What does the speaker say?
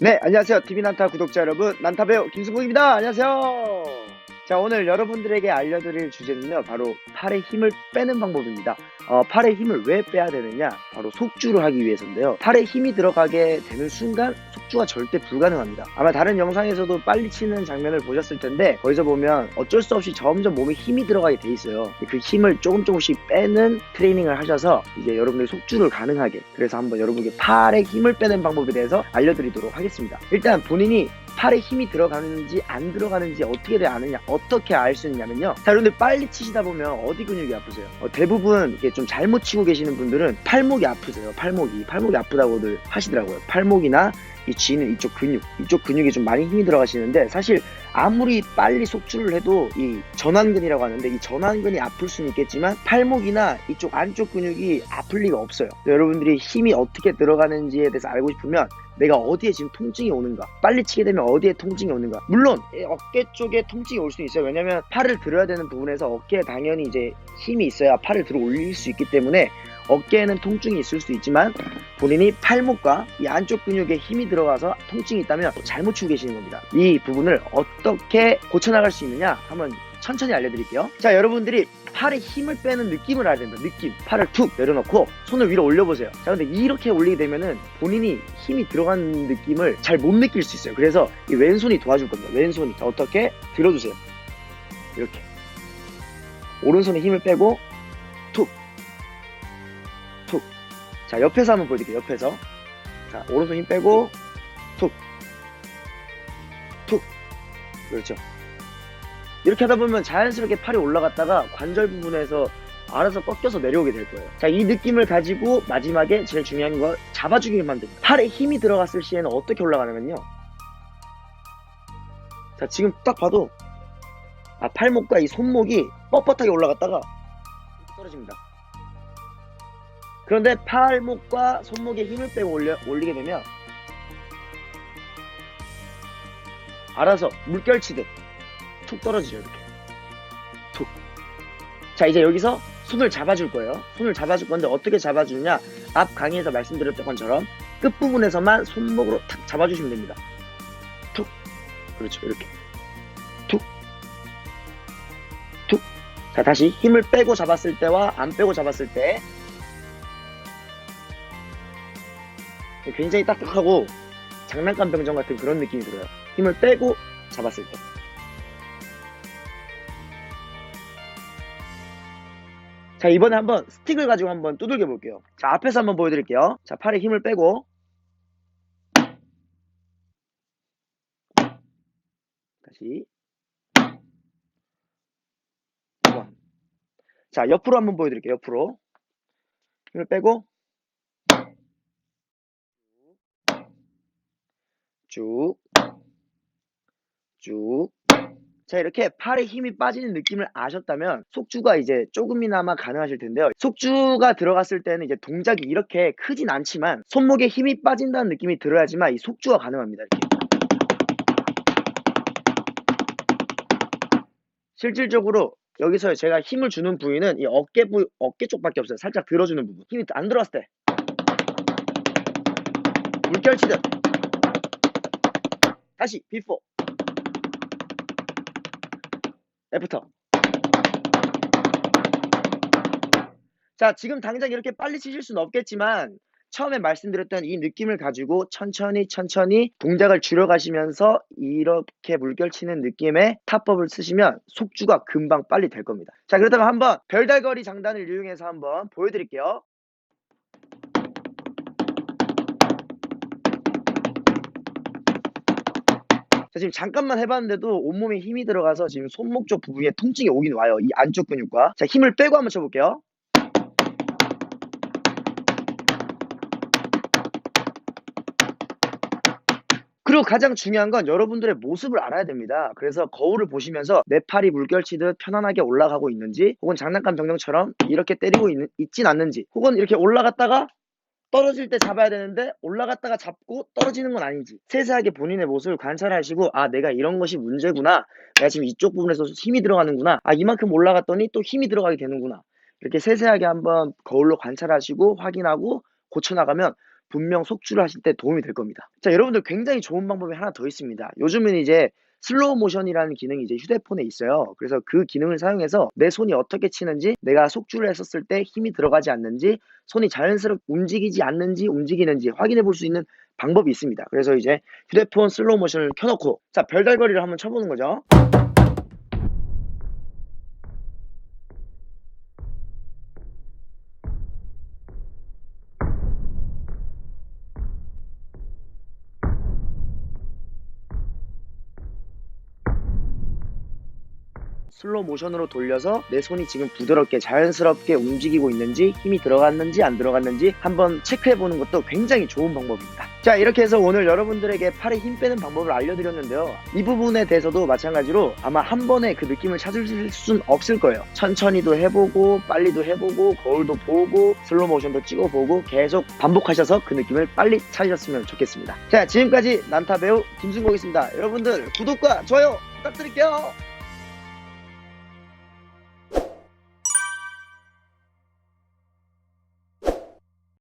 네, 안녕하세요. TV난타 구독자 여러분. 난타배우 김승국입니다. 안녕하세요. 자, 오늘 여러분들에게 알려드릴 주제는요, 바로 팔의 힘을 빼는 방법입니다. 어, 팔의 힘을 왜 빼야 되느냐? 바로 속주를 하기 위해서인데요. 팔에 힘이 들어가게 되는 순간 속주가 절대 불가능합니다. 아마 다른 영상에서도 빨리 치는 장면을 보셨을 텐데, 거기서 보면 어쩔 수 없이 점점 몸에 힘이 들어가게 돼 있어요. 그 힘을 조금 조금씩 빼는 트레이닝을 하셔서 이제 여러분들이 속주를 가능하게, 그래서 한번 여러분께 팔에 힘을 빼는 방법에 대해서 알려드리도록 하겠습니다. 일단 본인이 팔에 힘이 들어가는지 안 들어가는지 어떻게 아느냐 어떻게 알 수 있냐면요. 자 여러분들 빨리 치시다 보면 어디 근육이 아프세요? 어, 대부분 이게 좀 잘못 치고 계시는 분들은 팔목이 아프세요. 팔목이. 팔목이 아프다고들 하시더라고요. 팔목이나 이 쥐는 이쪽 근육. 이쪽 근육이 좀 많이 힘이 들어가시는데 사실 아무리 빨리 속주를 해도 이 전완근이라고 하는데 이 전완근이 아플 수는 있겠지만 팔목이나 이쪽 안쪽 근육이 아플 리가 없어요. 여러분들이 힘이 어떻게 들어가는지에 대해서 알고 싶으면 내가 어디에 지금 통증이 오는가? 빨리 치게 되면 어디에 통증이 오는가? 물론 이 어깨 쪽에 통증이 올수 있어요. 왜냐면 팔을 들어야 되는 부분에서 어깨에 당연히 이제 힘이 있어야 팔을 들어 올릴 수 있기 때문에 어깨에는 통증이 있을 수 있지만 본인이 팔목과 이 안쪽 근육에 힘이 들어가서 통증이 있다면 잘못 치고 계시는 겁니다. 이 부분을 어떻게 고쳐나갈 수 있느냐 한번 천천히 알려드릴게요. 자 여러분들이 팔에 힘을 빼는 느낌을 알아야 된다. 느낌. 팔을 툭 내려놓고 손을 위로 올려보세요. 자 근데 이렇게 올리게 되면은 본인이 힘이 들어가는 느낌을 잘 못 느낄 수 있어요. 그래서 이 왼손이 도와줄 겁니다. 왼손이. 자, 어떻게? 들어주세요. 이렇게. 오른손에 힘을 빼고 툭 툭 자 옆에서 한번 보여드릴게요. 옆에서. 자 오른손 힘 빼고 툭 툭. 그렇죠 이렇게 하다 보면 자연스럽게 팔이 올라갔다가 관절 부분에서 알아서 꺾여서 내려오게 될 거예요. 자, 이 느낌을 가지고 마지막에 제일 중요한 거 잡아주기를 만듭니다. 팔에 힘이 들어갔을 시에는 어떻게 올라가냐면요. 자, 지금 딱 봐도 아, 팔목과 이 손목이 뻣뻣하게 올라갔다가 떨어집니다. 그런데 팔목과 손목에 힘을 빼고 올려, 올리게 되면 알아서 물결치듯 툭 떨어지죠 이렇게 툭. 자 이제 여기서 손을 잡아줄 거예요. 손을 잡아줄 건데 어떻게 잡아주느냐? 앞 강의에서 말씀드렸던 것처럼 끝 부분에서만 손목으로 탁 잡아주시면 됩니다. 툭. 그렇죠 이렇게 툭. 툭. 자 다시 힘을 빼고 잡았을 때와 안 빼고 잡았을 때 굉장히 딱딱하고 장난감 병정 같은 그런 느낌이 들어요. 힘을 빼고 잡았을 때. 자 이번에 한번 스틱을 가지고 한번 두들겨 볼게요. 자 앞에서 한번 보여드릴게요. 자 팔에 힘을 빼고. 다시. 한번 자 옆으로 한번 보여드릴게요 옆으로. 힘을 빼고. 쭉 쭉 자 이렇게 팔에 힘이 빠지는 느낌을 아셨다면 속주가 이제 조금이나마 가능하실 텐데요. 속주가 들어갔을 때는 이제 동작이 이렇게 크진 않지만 손목에 힘이 빠진다는 느낌이 들어야지만 이 속주가 가능합니다 이렇게. 실질적으로 여기서 제가 힘을 주는 부위는 이 어깨 부 어깨 쪽밖에 없어요. 살짝 들어주는 부분. 힘이 안 들어갔을 때. 물결치듯. 다시 비포 애프터. 자, 지금 당장 이렇게 빨리 치실 수는 없겠지만 처음에 말씀드렸던 이 느낌을 가지고 천천히 천천히 동작을 줄여가시면서 이렇게 물결 치는 느낌의 타법을 쓰시면 속주가 금방 빨리 될 겁니다. 자, 그렇다면 한번 별달거리 장단을 이용해서 한번 보여드릴게요. 지금 잠깐만 해봤는데도 온몸에 힘이 들어가서 지금 손목 쪽 부분에 통증이 오긴 와요. 이 안쪽 근육과. 자, 힘을 빼고 한번 쳐볼게요. 그리고 가장 중요한 건 여러분들의 모습을 알아야 됩니다. 그래서 거울을 보시면서 내 팔이 물결치듯 편안하게 올라가고 있는지 혹은 장난감 병정처럼 이렇게 때리고 있, 있진 않는지 혹은 이렇게 올라갔다가 떨어질 때 잡아야 되는데 올라갔다가 잡고 떨어지는 건 아닌지 세세하게 본인의 모습을 관찰하시고 아 내가 이런 것이 문제구나 내가 지금 이쪽 부분에서 힘이 들어가는구나 아 이만큼 올라갔더니 또 힘이 들어가게 되는구나 이렇게 세세하게 한번 거울로 관찰하시고 확인하고 고쳐나가면 분명 속주를 하실 때 도움이 될 겁니다. 자, 여러분들 굉장히 좋은 방법이 하나 더 있습니다. 요즘은 이제 슬로우 모션이라는 기능이 이제 휴대폰에 있어요. 그래서 그 기능을 사용해서 내 손이 어떻게 치는지, 내가 속주를 했었을 때 힘이 들어가지 않는지, 손이 자연스럽게 움직이지 않는지, 움직이는지 확인해 볼 수 있는 방법이 있습니다. 그래서 이제 휴대폰 슬로우 모션을 켜놓고, 자, 별달거리를 한번 쳐보는 거죠. 슬로우 모션으로 돌려서 내 손이 지금 부드럽게 자연스럽게 움직이고 있는지 힘이 들어갔는지 안 들어갔는지 한번 체크해 보는 것도 굉장히 좋은 방법입니다. 자 이렇게 해서 오늘 여러분들에게 팔에 힘 빼는 방법을 알려드렸는데요. 이 부분에 대해서도 마찬가지로 아마 한 번에 그 느낌을 찾으실 수는 없을 거예요. 천천히도 해보고 빨리도 해보고 거울도 보고 슬로우 모션도 찍어보고 계속 반복하셔서 그 느낌을 빨리 찾으셨으면 좋겠습니다. 자 지금까지 난타 배우 김승국이었습니다. 여러분들 구독과 좋아요 부탁드릴게요.